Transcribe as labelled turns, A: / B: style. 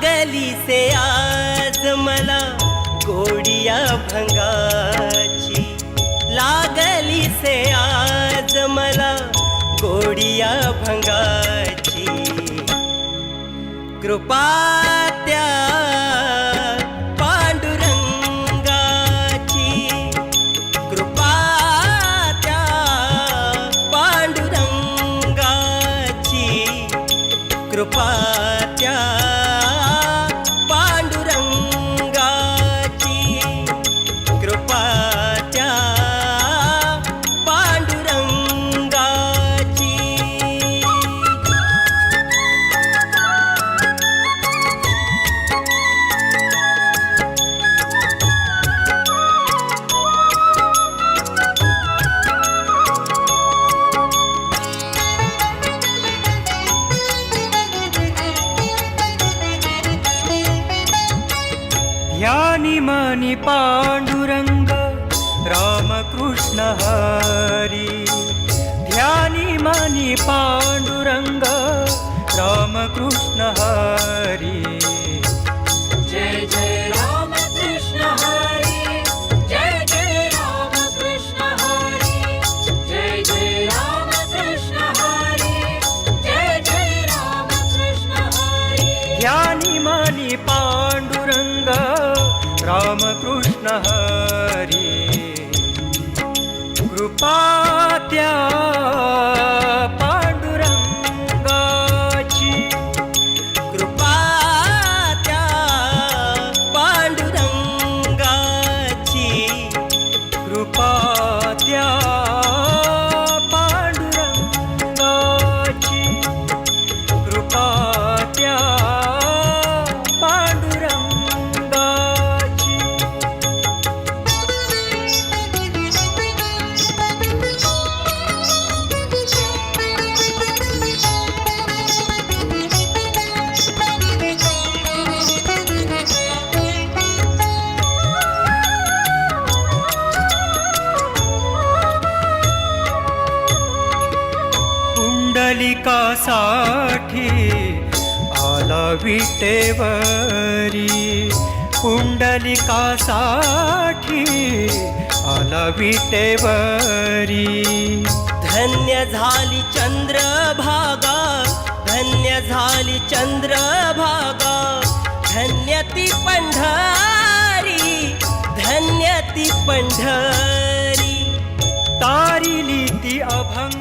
A: लागली से आज मला गोडिया भंगाची. लागली से आज मला गोडिया भंगाची. कृपा
B: ध्यानी मनी पांडुरंग रामकृष्ण हरी। ध्यानी मनी पांडुरंग रामकृष्ण हरी। कृपा पुंडलिकासाठी आला विटेवरी. पुंडलिकासाठी आला विटेवरी.
A: धन्य झाली चंद्रभागा धन्य झाली चंद्रभागा. धन्य ती पंढरी धन्य ती पंढरी.
B: तारिली ती अभंग